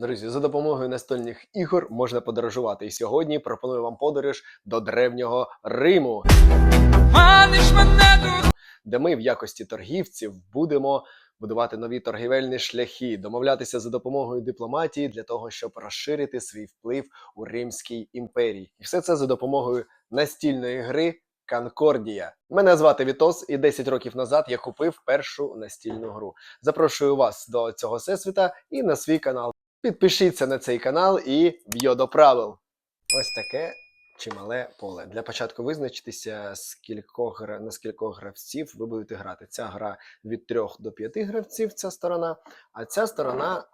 Друзі, за допомогою настольних ігор можна подорожувати. І сьогодні пропоную вам подорож до древнього Риму, де ми в якості торгівців будемо будувати нові торгівельні шляхи, домовлятися за допомогою дипломатії для того, щоб розширити свій вплив у Римській імперії. І все це за допомогою настільної гри. Конкордія. Мене звати Вітос, і 10 років назад я купив першу настільну гру. Запрошую вас до цього всесвіта і на свій канал. Підпишіться на цей канал і в'йо до правил. Ось таке чимале поле. Для початку визначитися, з кількох, гра- на скількох гравців ви будете грати. Ця гра від 3 до 5 гравців, ця сторона, а ця сторона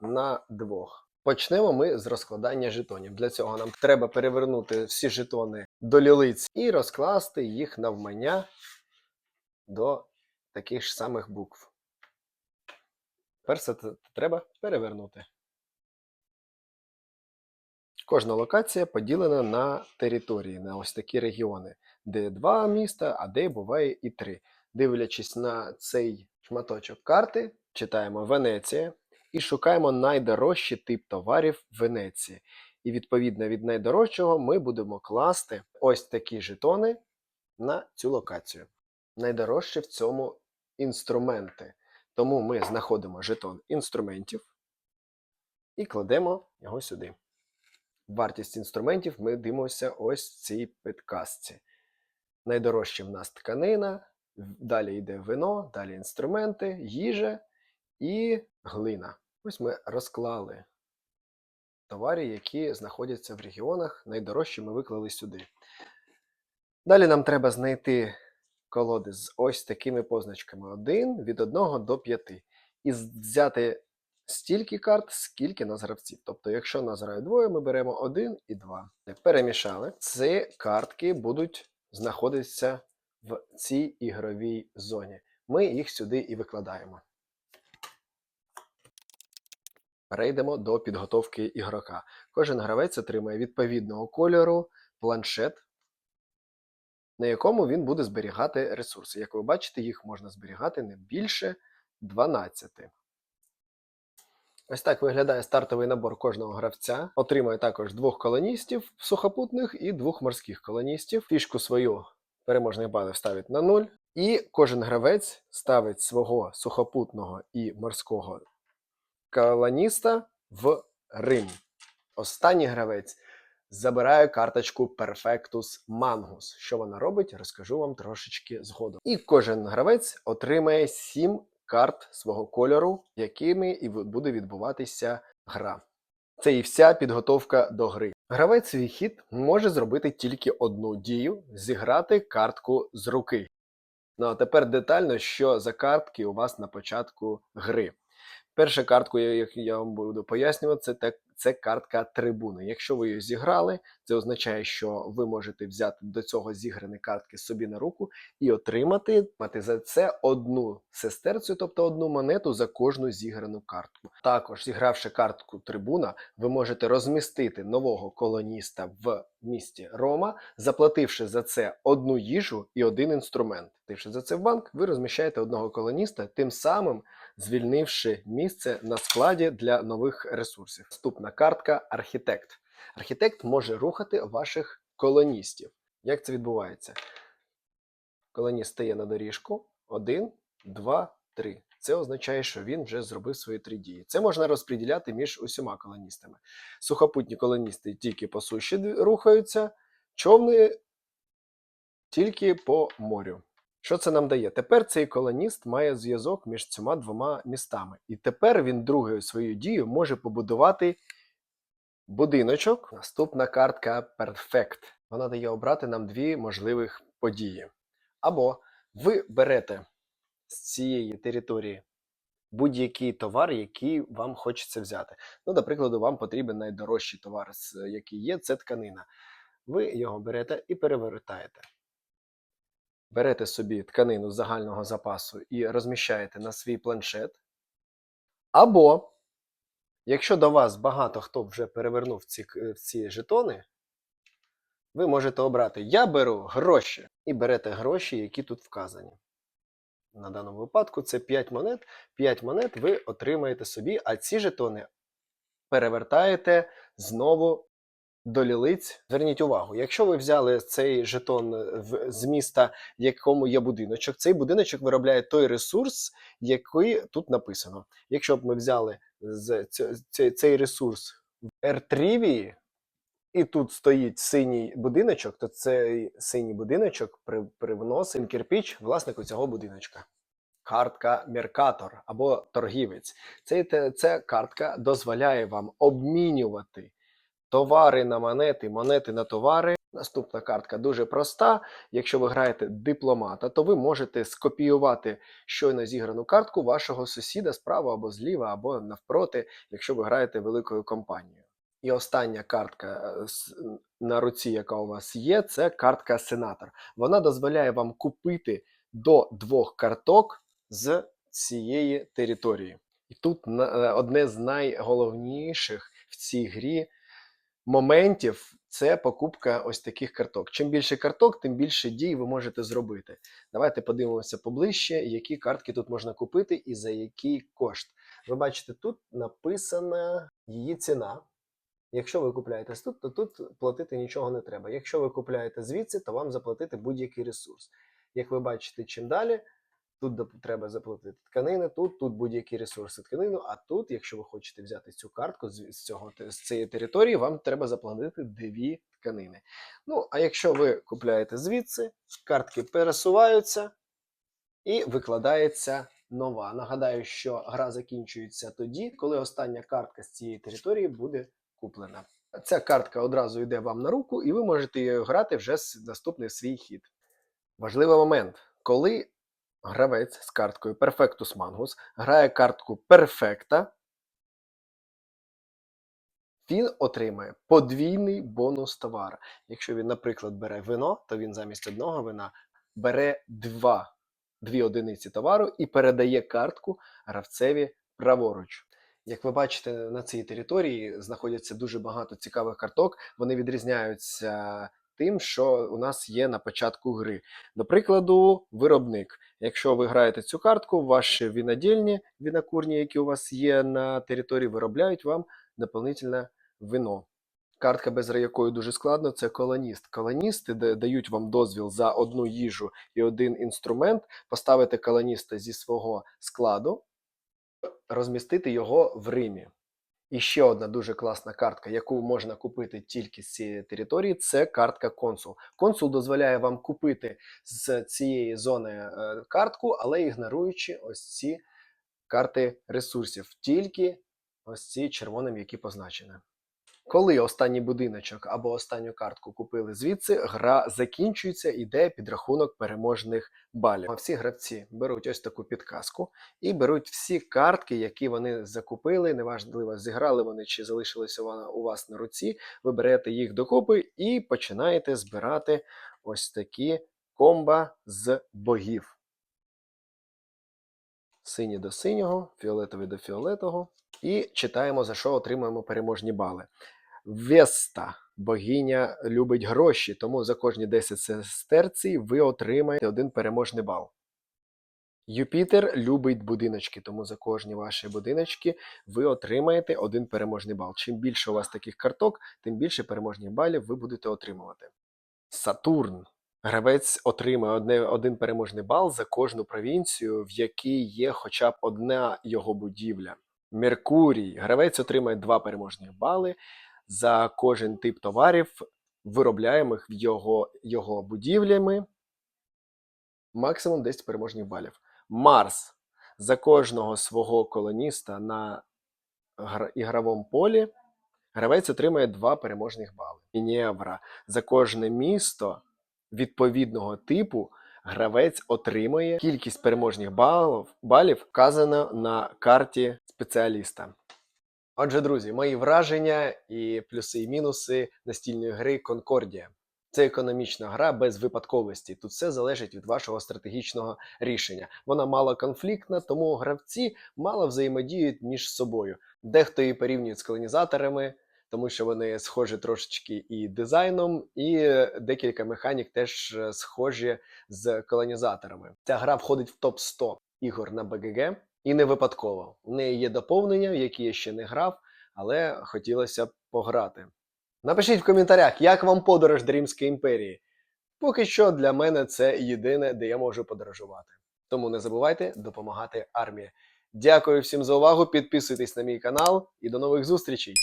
на двох. Почнемо ми з розкладання жетонів. Для цього нам треба перевернути всі жетони до лілиць і розкласти їх навмання до таких ж самих букв. Перше треба перевернути. Кожна локація поділена на території, на ось такі регіони, де два міста, а де буває і три. Дивлячись на цей шматочок карти, читаємо Венеція і шукаємо найдорожчий тип товарів в Венеції. І відповідно від найдорожчого ми будемо класти ось такі жетони на цю локацію. Найдорожче в цьому інструменти. Тому ми знаходимо жетон інструментів і кладемо його сюди. Вартість інструментів ми дивимося ось в цій підказці. Найдорожче в нас тканина, далі йде вино, далі інструменти, їжа і глина. Ось ми розклали товари, які знаходяться в регіонах. Найдорожчі ми виклали сюди. Далі нам треба знайти колоди з ось такими позначками: 1 від 1 до 5. І взяти стільки карт, скільки нас гравців. Тобто, якщо нас грає двоє, ми беремо 1 і 2. Перемішали. Ці картки будуть знаходитися в цій ігровій зоні. Ми їх сюди і викладаємо. Перейдемо до підготовки ігрока. Кожен гравець отримає відповідного кольору планшет, на якому він буде зберігати ресурси. Як ви бачите, їх можна зберігати не більше 12. Ось так виглядає стартовий набор кожного гравця. Отримує також двох колоністів сухопутних і двох морських колоністів. Фішку свою переможних балів ставить на 0. І кожен гравець ставить свого сухопутного і морського колоніста в Рим. Останній гравець забирає карточку Perfectus Mangus. Що вона робить, розкажу вам трошечки згодом. І кожен гравець отримає 7 карт свого кольору, якими і буде відбуватися гра. Це і вся підготовка до гри. Гравець свій хід може зробити тільки одну дію зіграти картку з руки. Ну а тепер детально, що за картки у вас на початку гри. Перша картку, яку я вам буду пояснювати, це, те- це картка трибуни. Якщо ви її зіграли, це означає, що ви можете взяти до цього зіграні картки собі на руку і отримати мати за це одну сестерцю, тобто одну монету за кожну зіграну картку. Також, зігравши картку трибуна, ви можете розмістити нового колоніста в місті Рома, заплативши за це одну їжу і один інструмент. Плативши за це в банк, ви розміщаєте одного колоніста, тим самим звільнивши місце на складі для нових ресурсів. Наступна картка архітект. Архітект може рухати ваших колоністів. Як це відбувається? Колоніст стає на доріжку. Один, два, три. Це означає, що він вже зробив свої три дії. Це можна розподіляти між усіма колоністами. Сухопутні колоністи тільки по суші рухаються, човни тільки по морю. Що це нам дає? Тепер цей колоніст має зв'язок між цими двома містами. І тепер він другою свою дію може побудувати будиночок. Наступна картка Perfect. Вона дає обрати нам дві можливих події. Або ви берете з цієї території будь-який товар, який вам хочеться взяти. Ну, до прикладу, вам потрібен найдорожчий товар, який є, це тканина. Ви його берете і перевертаєте. Берете собі тканину загального запасу і розміщаєте на свій планшет. Або, якщо до вас багато хто вже перевернув ці, ці жетони, ви можете обрати: Я беру гроші і берете гроші, які тут вказані. на даному випадку це 5 монет. 5 монет ви отримаєте собі, а ці жетони перевертаєте знову до лілиць. Зверніть увагу, якщо ви взяли цей жетон в, з міста, в якому є будиночок, цей будиночок виробляє той ресурс, який тут написано. Якщо б ми взяли цей, ресурс в Ертривії, і тут стоїть синій будиночок, то цей синій будиночок при, привносить кирпіч власнику цього будиночка. Картка Меркатор або торгівець. Те- ця картка дозволяє вам обмінювати товари на монети, монети на товари. Наступна картка дуже проста. Якщо ви граєте дипломата, то ви можете скопіювати щойно зіграну картку вашого сусіда справа або зліва, або навпроти, якщо ви граєте великою компанією. І остання картка е, на руці, яка у вас є, це картка Сенатор. Вона дозволяє вам купити до двох карток з цієї території. І тут е, одне з найголовніших в цій грі моментів це покупка ось таких карток. Чим більше карток, тим більше дій ви можете зробити. Давайте подивимося поближче, які картки тут можна купити і за який кошт. Ви бачите, тут написана її ціна. Якщо ви купляєте тут, то тут платити нічого не треба. Якщо ви купляєте звідси, то вам заплатити будь-який ресурс. Як ви бачите, чим далі, тут треба заплатити тканини, тут, тут будь-які ресурси тканину, а тут, якщо ви хочете взяти цю картку з, цього, з цієї території, вам треба заплатити дві тканини. Ну, а якщо ви купляєте звідси, картки пересуваються і викладається нова. Нагадаю, що гра закінчується тоді, коли остання картка з цієї території буде куплена. Ця картка одразу йде вам на руку, і ви можете її грати вже з наступний свій хід. Важливий момент, коли гравець з карткою Perfectus Mangus грає картку Перфекта, він отримає подвійний бонус товара. Якщо він, наприклад, бере вино, то він замість одного вина бере два, дві одиниці товару і передає картку гравцеві праворуч. Як ви бачите, на цій території знаходяться дуже багато цікавих карток. Вони відрізняються тим, що у нас є на початку гри. До прикладу, виробник. Якщо ви граєте цю картку, ваші винодільні, винокурні, які у вас є на території, виробляють вам дополнительне вино. Картка, без якої дуже складно, це колоніст. Колоністи дають вам дозвіл за одну їжу і один інструмент поставити колоніста зі свого складу, розмістити його в Римі. І ще одна дуже класна картка, яку можна купити тільки з цієї території, це картка консул. Консул дозволяє вам купити з цієї зони е, картку, але ігноруючи ось ці карти ресурсів, тільки ось ці червоним, які позначені. Коли останній будиночок або останню картку купили звідси, гра закінчується, іде підрахунок переможних балів. А всі гравці беруть ось таку підказку і беруть всі картки, які вони закупили. Неважливо, зіграли вони чи залишилися у вас на руці. Ви берете їх докупи і починаєте збирати ось такі комба з богів. Сині до синього, фіолетовий до фіолетового. І читаємо, за що отримуємо переможні бали. Веста, богиня любить гроші, тому за кожні 10 сестерцій ви отримаєте один переможний бал. Юпітер любить будиночки, тому за кожні ваші будиночки ви отримаєте один переможний бал. Чим більше у вас таких карток, тим більше переможних балів ви будете отримувати. Сатурн. Гравець отримує одне, один переможний бал за кожну провінцію, в якій є хоча б одна його будівля. Меркурій. Гравець отримає два переможні бали за кожен тип товарів, виробляємих його, його будівлями. Максимум 10 переможних балів. Марс. За кожного свого колоніста на ігровому полі гравець отримає два переможних бали. Мінєвра. За кожне місто відповідного типу гравець отримує кількість переможних балів, балів вказано на карті спеціаліста. Отже, друзі, мої враження і плюси і мінуси настільної гри Конкордія. Це економічна гра без випадковості. Тут все залежить від вашого стратегічного рішення. Вона мало конфліктна, тому гравці мало взаємодіють між собою. Дехто її порівнюють з колонізаторами, тому що вони схожі трошечки і дизайном, і декілька механік теж е, схожі з колонізаторами. Ця гра входить в топ 100 ігор на БГГ, і не випадково. У неї є доповнення, в які я ще не грав, але хотілося б пограти. Напишіть в коментарях, як вам подорож до Римської імперії. Поки що для мене це єдине, де я можу подорожувати. Тому не забувайте допомагати армії. Дякую всім за увагу. Підписуйтесь на мій канал і до нових зустрічей!